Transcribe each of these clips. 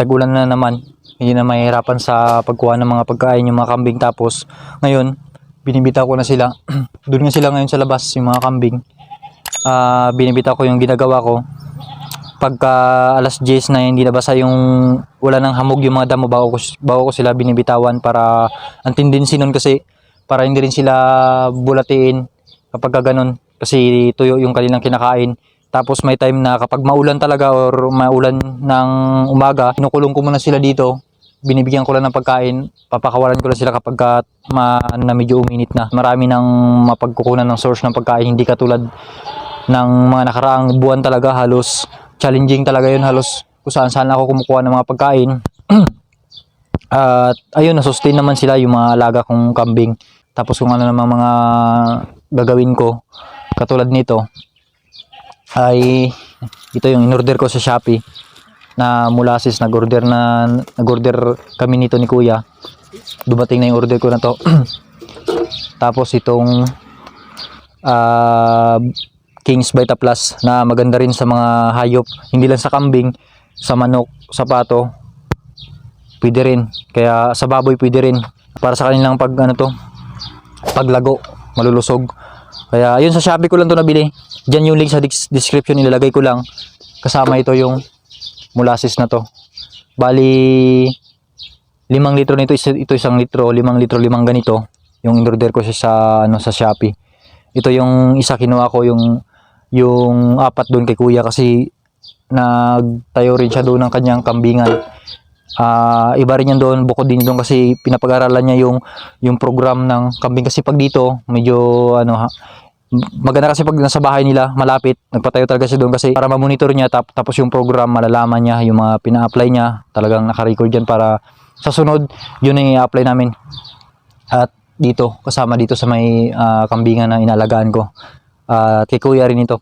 tagulan na naman. Hindi na mahirapan sa pagkuha ng mga pagkain yung mga kambing. Tapos ngayon, binibitaw ko na sila. Doon nga sila ngayon sa labas, yung mga kambing. Ah, binibitaw ko yung ginagawa ko. Pagka alas 10 na hindi nabasa yung wala ng hamog yung mga damo bago ko, bago ko sila binibitawan para ang tendency nun kasi para hindi rin sila bulatiin kapag ka ganun kasi tuyo yung kanilang kinakain tapos may time na kapag maulan talaga or maulan ng umaga kinukulong ko muna sila dito. Binibigyan ko lang ng pagkain. Papakawalan ko lang sila kapag ka ma, na medyo uminit na. Marami ng mapagkukunan ng source ng pagkain. Hindi katulad ng mga nakaraang buwan talaga halos challenging talaga yun halos kung saan saan ako kumukuha ng mga pagkain. At ayun nasustain naman sila yung mga alaga kong kambing. Tapos kung ano naman mga gagawin ko katulad nito ay ito yung in-order ko sa Shopee na molasses nag-order na nag-order kami nito ni Kuya. Dumating na yung order ko na to. Tapos itong ah, King's Vita Plus na maganda rin sa mga hayop. Hindi lang sa kambing sa manok, sa pato pwede rin. Kaya sa baboy pwede rin. Para sa kanilang pag ano to paglago malulusog kaya yun sa Shopee ko lang to nabili. Diyan yung link sa description nilalagay ko lang. Kasama ito yung molasses na to. Bali limang litro nito ito isang litro limang litro limang ganito. Yung in-order ko siya sa ano sa Shopee. Ito yung isa kinuha ko yung yung apat doon kay kuya kasi nagtayo rin siya doon ng kanyang kambingan Ah, iba rin yan doon. Bukod din doon kasi pinapag-aralan niya yung yung program ng kambing. Kasi pag dito medyo ano ha, maganda kasi pag nasa bahay nila malapit. Nagpatayo talaga siya doon kasi para ma-monitor niya tap, tapos yung program malalaman niya yung mga pina-apply niya. Talagang naka-record yan para sa sunod yun ang i-apply namin. At dito kasama dito sa may ah, kambingan na inalagaan ko. At kay kuya rin ito.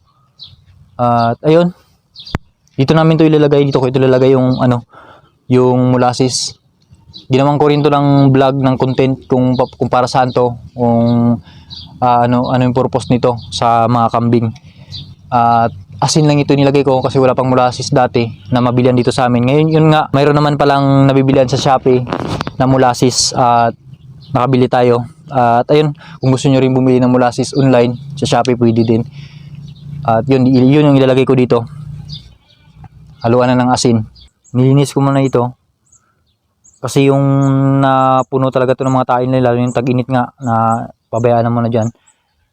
At ayun. Dito namin to ilalagay dito ko ito ilalagay yung ano yung molasses. Ginawan ko rin to ng vlog ng content kung, kung para saan to kung ah, ano ano yung purpose nito sa mga kambing. At asin lang ito nilagay ko kasi wala pang molasses dati na mabilian dito sa amin. Ngayon yun nga mayroon naman palang nabibilian sa Shopee na molasses at nakabili tayo. At ayun kung gusto nyo rin bumili ng molasses online sa Shopee pwede din. At yun yun yung ilalagay ko dito. Haluan na ng asin nilinis ko muna ito. Kasi yung napuno talaga to ng mga tain nila lalo yung tag-init nga na pabayaan na muna dyan.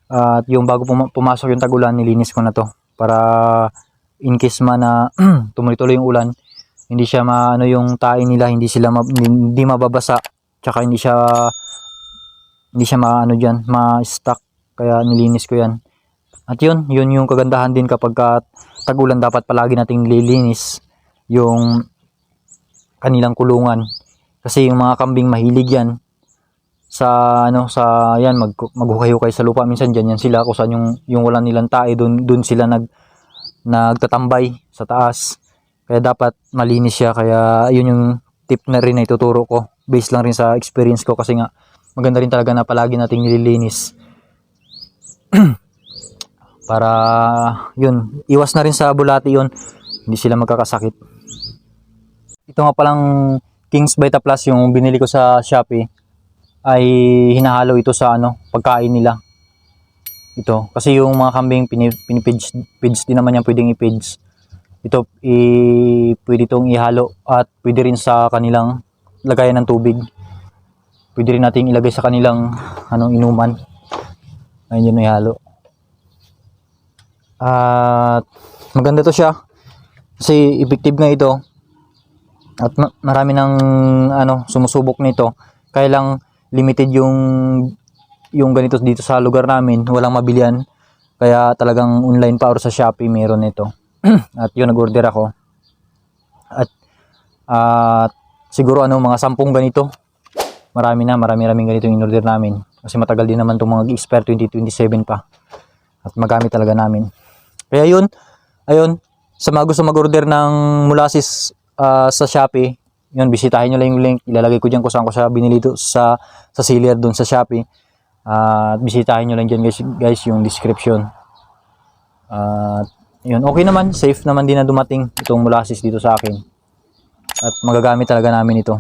At yung bago puma- pumasok yung tagulan nilinis ko na to. Para in case man na tumuloy-tuloy yung ulan hindi siya maano yung tain nila hindi sila ma- hindi mababasa. Tsaka hindi siya hindi siya maano diyan ma-stuck. Kaya nilinis ko yan. At yun yun yung kagandahan din kapag ka tagulan dapat palagi nating nililinis yung kanilang kulungan. Kasi yung mga kambing mahilig yan. Sa ano sa yan mag maghukayo-hukay sa lupa. Minsan diyan yan sila kung saan yung yung wala nilang tae doon doon sila nag nagtatambay sa taas. Kaya dapat malinis siya. Kaya yun yung tip na rin na ituturo ko. Based lang rin sa experience ko. Kasi nga maganda rin talaga na palagi nating nililinis. Para yun iwas na rin sa bulati yun. Hindi sila magkakasakit ito nga palang King's Vita Plus yung binili ko sa Shopee ay hinahalo ito sa ano pagkain nila. Ito kasi yung mga kambing pini, pinipids pids din naman yan pwedeng ipids. Ito i, pwede itong ihalo at pwede rin sa kanilang lagayan ng tubig. Pwede rin nating ilagay sa kanilang anong inuman. Ayun yun ihalo. At maganda to siya. Kasi effective nga ito at ma- marami ng ano sumusubok nito. Kaya lang limited yung yung ganito dito sa lugar namin. Walang mabilian. Kaya talagang online pa or sa Shopee meron nito. At yun nag-order ako. At at siguro ano mga sampung ganito. Marami na marami raming ganito yung in-order namin. Kasi matagal din naman itong mga expire 2027 pa. At magamit talaga namin. Kaya yun ayun sa mga gusto mag-order ng molasses ah, sa Shopee, yun, bisitahin nyo lang yung link. Ilalagay ko dyan kung saan ko siya binili do, sa, sa seller doon sa Shopee. At bisitahin nyo lang dyan guys, guys yung description. At yun, okay naman. Safe naman din na dumating itong molasses dito sa akin. At magagamit talaga namin ito.